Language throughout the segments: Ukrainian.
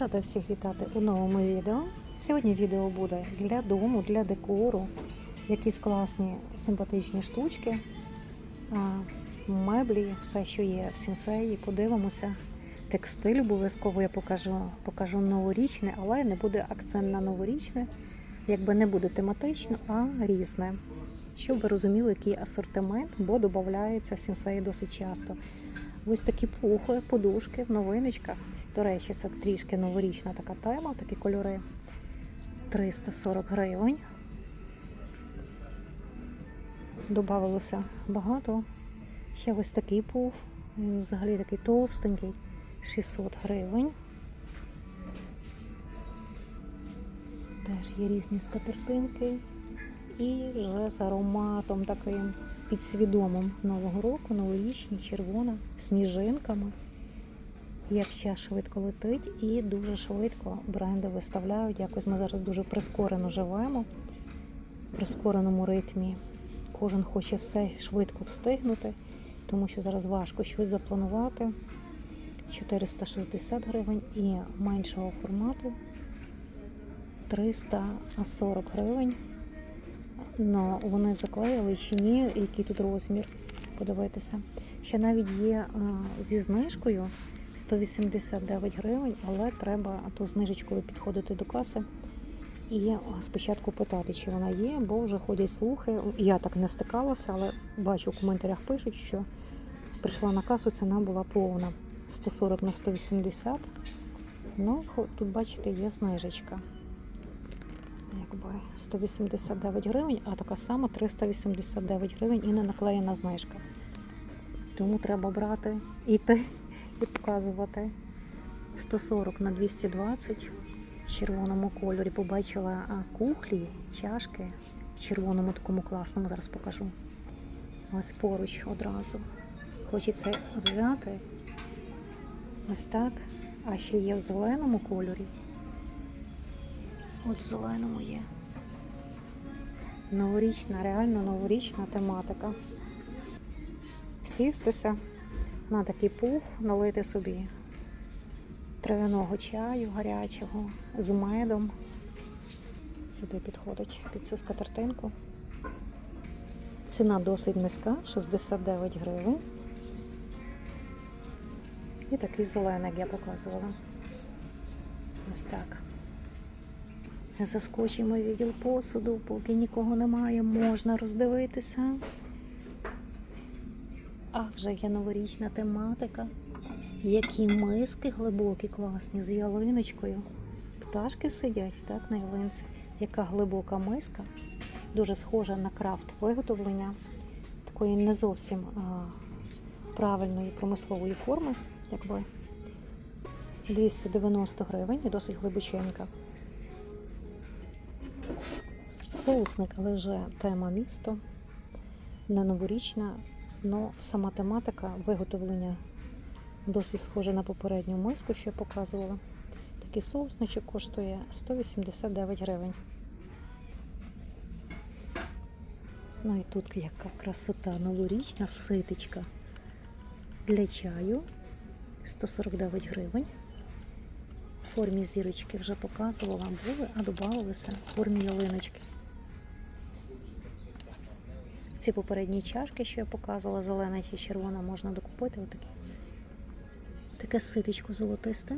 Рада всіх вітати у новому відео. Сьогодні відео буде для дому, для декору. Якісь класні симпатичні штучки, меблі, все, що є в сінсеї. Подивимося. Текстиль обов'язково я покажу, покажу новорічне, але не буде акцент на новорічне, якби не буде тематично, а різне. Щоб ви розуміли, який асортимент, бо додається в сінсеї досить часто. Ось такі пухи, подушки в новиночках. До речі, це трішки новорічна така тема, такі кольори. 340 гривень. Добавилося багато. Ще ось такий пуф. Він взагалі такий товстенький. 600 гривень. Теж є різні скатертинки. І вже з ароматом таким підсвідомим нового року, новорічні, червона, сніжинками. Як ще швидко летить і дуже швидко бренди виставляють. Якось ми зараз дуже прискорено живемо, в прискореному ритмі. Кожен хоче все швидко встигнути, тому що зараз важко щось запланувати. 460 гривень і меншого формату 340 гривень. Ну, вони заклеїли чи ні, який тут розмір. Подивитися. Ще навіть є а, зі знижкою 189 гривень, але треба то знижечкою підходити до каси і спочатку питати, чи вона є, бо вже ходять слухи. Я так не стикалася, але бачу в коментарях пишуть, що прийшла на касу, ціна була повна 140 на 180. Ну, тут, бачите, є знижечка якби 189 гривень, а така сама 389 гривень і не наклеєна знижка. Тому треба брати, іти і показувати 140 на 220 в червоному кольорі. Побачила кухлі, чашки в червоному такому класному, зараз покажу. Ось поруч одразу. Хочеться взяти ось так, а ще є в зеленому кольорі. От в зеленому є. Новорічна, реально новорічна тематика. Сістися на такий пух, налити собі травяного чаю гарячого з медом. Сюди підходить під цю скатертинку. Ціна досить низька 69 гривень. І такий зелений, як я показувала. Ось так. Заскочимо в відділ посуду, поки нікого немає, можна роздивитися. А вже є новорічна тематика. Які миски глибокі, класні, з ялиночкою. Пташки сидять так, на ялинці. Яка глибока миска, дуже схожа на крафт виготовлення такої не зовсім а, правильної промислової форми, якби 290 гривень і досить глибоченька. Соусник, але вже тема місто, не новорічна, але сама тематика виготовлення досить схожа на попередню миску, що я показувала. Такий соусничок коштує 189 гривень. Ну і тут яка красота новорічна ситечка для чаю 149 гривень. В формі зірочки вже показувала, були, а додавалися в формі ялиночки. Ці попередні чашки, що я показувала, зелена чи червона, можна докупити. Отакі. Таке ситочко золотисте.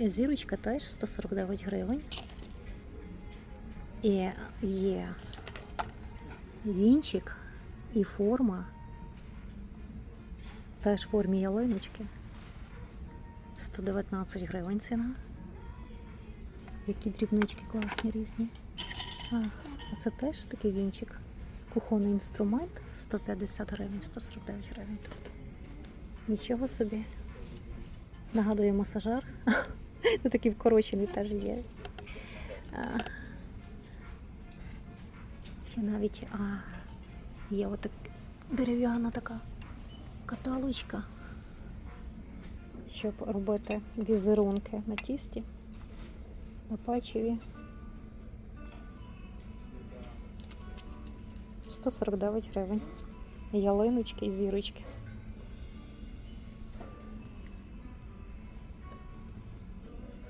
Зірочка теж 149 гривень. І є вінчик і форма. Теж в формі ялиночки. 119 гривень ціна. Які дрібнички класні різні. Ах, а це теж такий вінчик. Кухонний інструмент 150 гривень, 149 гривень тут. Нічого собі. Нагадує масажер. Ну, такий вкорочений теж є. Ще навіть а, є отак дерев'яна така каталочка, щоб робити візерунки на тісті, на печиві. 149 гривень. Ялиночки і зірочки.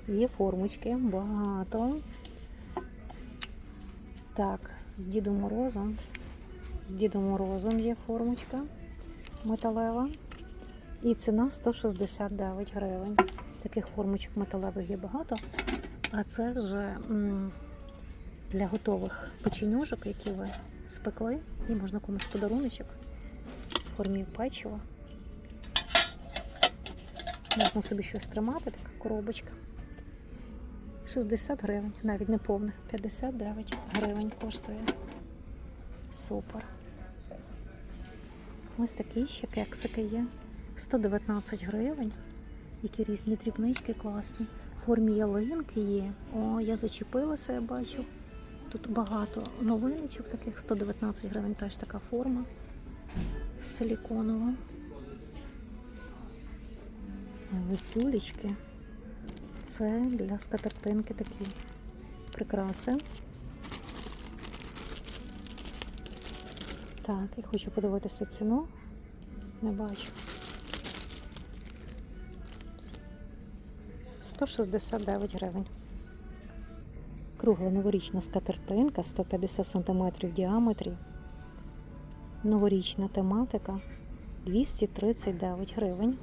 Є формочки, багато. Так, з Дідом Морозом. З Дідом Морозом є формочка металева. І ціна 169 гривень. Таких формочок металевих є багато. А це вже для готових печенюжок, які ви спекли, і можна комусь подаруночок в формі печива. Можна собі щось тримати, така коробочка. 60 гривень, навіть не повних, 59 гривень коштує. Супер. Ось такі ще кексики є. 119 гривень. Які різні дрібнички класні. В формі ялинки є. О, я зачепилася, я бачу. Тут багато новиночок таких, 119 гривень теж така форма. Силіконова. Весюлечки. Це для скатертинки такі прикраси. Так, і хочу подивитися ціну. Не бачу. 169 гривень. Кругла новорічна скатертинка 150 см в діаметрі. Новорічна тематика 239 гривень.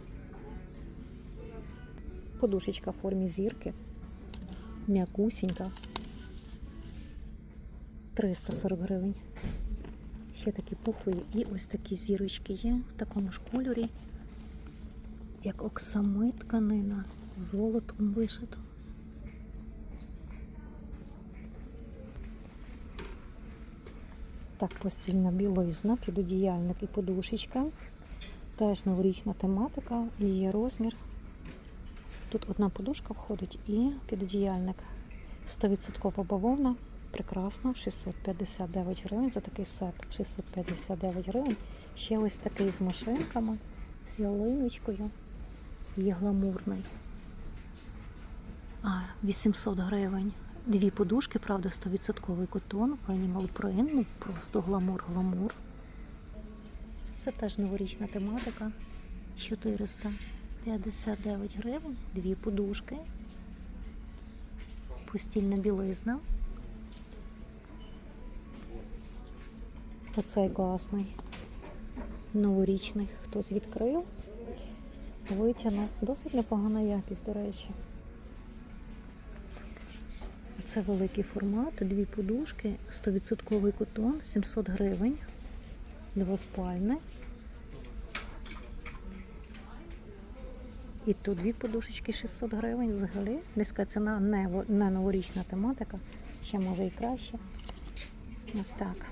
Подушечка в формі зірки. М'якусінька. 340 гривень. Ще такі пухові і ось такі зірочки є в такому ж кольорі, як оксамит тканина, золотом вишито. Так, постільна білизна, підодіяльник і подушечка. Теж новорічна тематика і є розмір. Тут одна подушка входить і підодіяльник. 100% бавовна. Прекрасно, 659 гривень за такий сет. 659 гривень. Ще ось такий з машинками, з ялиночкою. Є гламурний. А, 800 гривень. Дві подушки, правда, 100% котон, Animal Print, ну просто гламур-гламур. Це теж новорічна тематика. 459 гривень, дві подушки. Постільна білизна. Оцей класний. Новорічний хтось відкрив, витягнув. Досить непогана якість, до речі. Це великий формат, дві подушки, 100% котон, 700 гривень, двоспальне. І тут дві подушечки 600 гривень. Взагалі низька ціна, не, не новорічна тематика, ще може і краще. Ось так.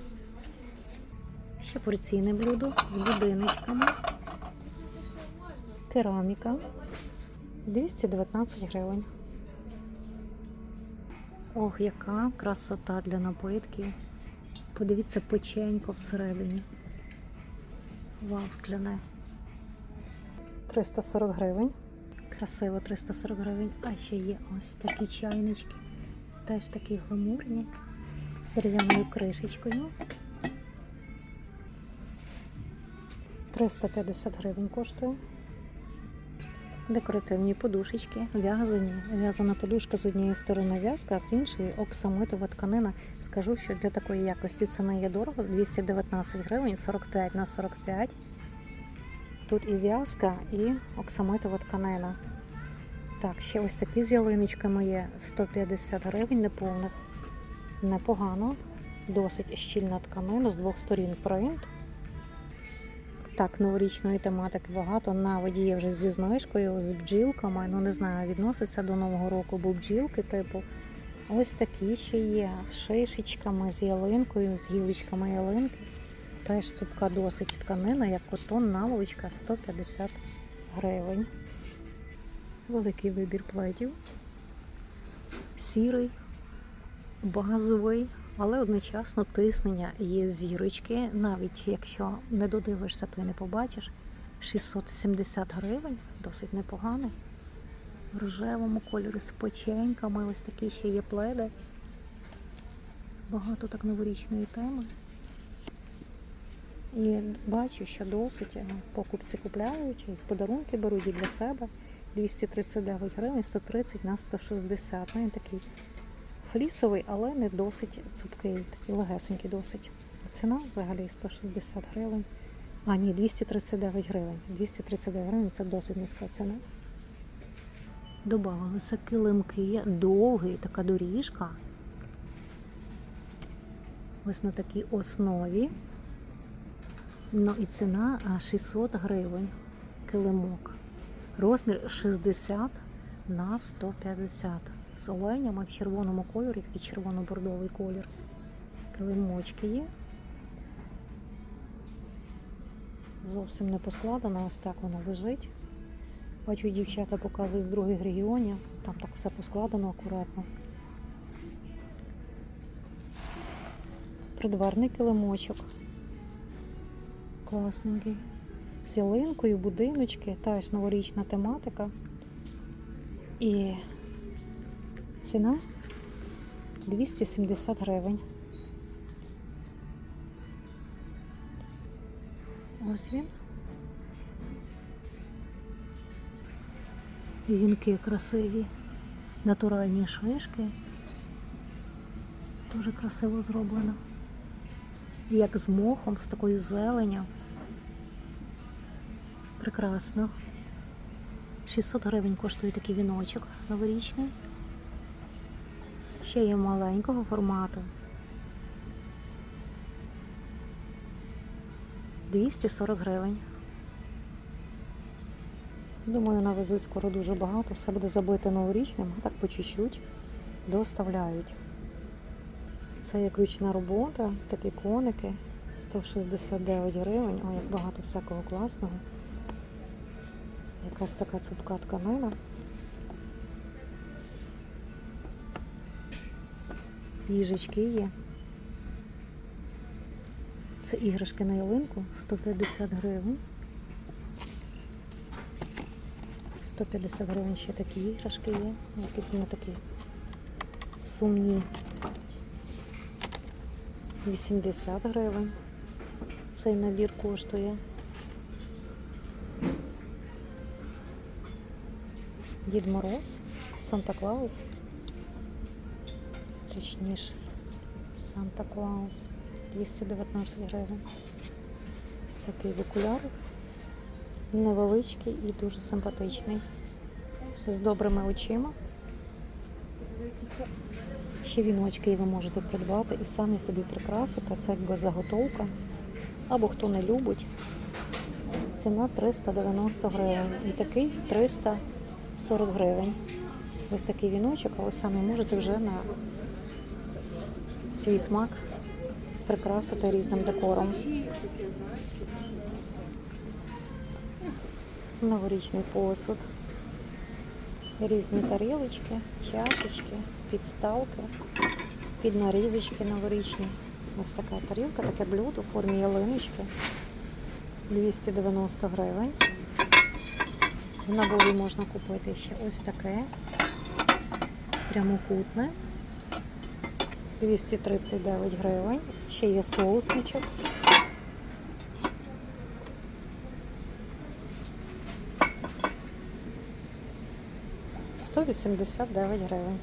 Ще порційне блюдо з будиночками. Кераміка 219 гривень. Ох, яка красота для напитків. Подивіться, печенько всередині. Вау, скляне. 340 гривень. Красиво 340 гривень. А ще є ось такі чайнички. Теж такі гламурні. З дерев'яною кришечкою. 350 гривень коштує. Декоративні подушечки, в'язані. В'язана подушка з однієї сторони в'язка, а з іншої оксамитова тканина. Скажу, що для такої якості це не є дорого. 219 гривень, 45 на 45. Тут і в'язка, і оксамитова тканина. Так, ще ось такі з ялиночками є 150 гривень, неповних. Непогано. Досить щільна тканина з двох сторін принт. Так, новорічної тематики багато. Навіть є вже зі знижкою, з бджілками. Ну не знаю, відноситься до Нового року, бо бджілки, типу. Ось такі ще є з шишечками, з ялинкою, з гілочками ялинки. Теж цупка досить тканина, як котон, наволочка 150 гривень. Великий вибір пледів. Сірий, базовий, але одночасно тиснення є зірочки. Навіть якщо не додивишся, й не побачиш. 670 гривень, досить непоганий. В рожевому кольорі з печеньками, ось такі ще є пледи. Багато так новорічної теми. І бачу, що досить е, покупці купляють, подарунки беруть і для себе. 239 гривень, 130 на 160. Ну, такий флісовий, але не досить цупкий, такий легесенький досить. Ціна взагалі 160 гривень. А, ні, 239 гривень. 239 гривень це досить низька ціна. Добавилися килимки, довгий, така доріжка. Ось на такій основі. Ну і ціна 600 гривень килимок. Розмір 60 на 150. З оленями в червоному кольорі, такий червоно-бордовий колір. Килимочки є. Зовсім не поскладено, ось так воно лежить. Бачу, дівчата показують з других регіонів. Там так все поскладено акуратно. Придварний килимочок. Класненький. З ялинкою, будиночки, теж новорічна тематика. І ціна 270 гривень. Ось він. Вінки красиві, натуральні шишки. Дуже красиво зроблено. Як з мохом, з такою зеленю. Прекрасно. 600 гривень коштує такий віночок новорічний. Ще є маленького формату. 240 гривень. Думаю, навезуть скоро дуже багато. Все буде забите новорічним, а так по чуть-чуть доставляють. Це як ручна робота, такі коники. 169 гривень. О, як багато всякого класного. Якась така цупка тканина. Їжечки є. Це іграшки на ялинку 150 гривень. 150 гривень ще такі іграшки є. Якісь вони такі сумні. 80 гривень. Цей набір коштує. Дід Мороз, Санта Клаус. Точніше, Санта Клаус. 219 гривень. Ось такий в окулярах. Невеличкий і дуже симпатичний. З добрими очима. Ще віночки ви можете придбати і самі собі прикрасити. Це якби заготовка. Або хто не любить. Ціна 390 гривень. І такий 340 гривень. Ось такий віночок, а ви самі можете вже на свій смак прикрасити різним декором. Новорічний посуд, різні тарілочки, чашечки, підставки, піднарізочки новорічні. Ось така тарілка, таке блюдо у формі ялиночки. 290 гривень. В наборі можна купити ще ось таке прямокутне. 239 гривень. Ще є соусничок. Сто вісімдесят дев'ять гривень.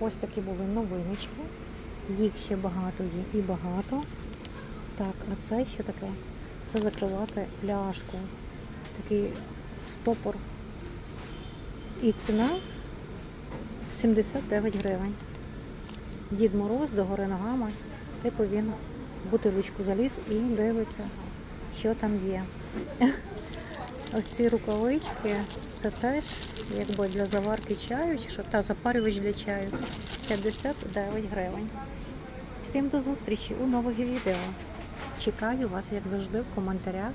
Ось такі були новиночки. Їх ще багато є і багато. Так, а це що таке? Це закривати пляшку. Такий стопор. І ціна 79 гривень. Дід Мороз догори ногами, типу він в бутилочку заліз і дивиться, що там є. Ось ці рукавички, це теж якби для заварки чаю, що та запарювач для чаю. 59 гривень. Всім до зустрічі у нових відео. Чекаю вас, як завжди, в коментарях.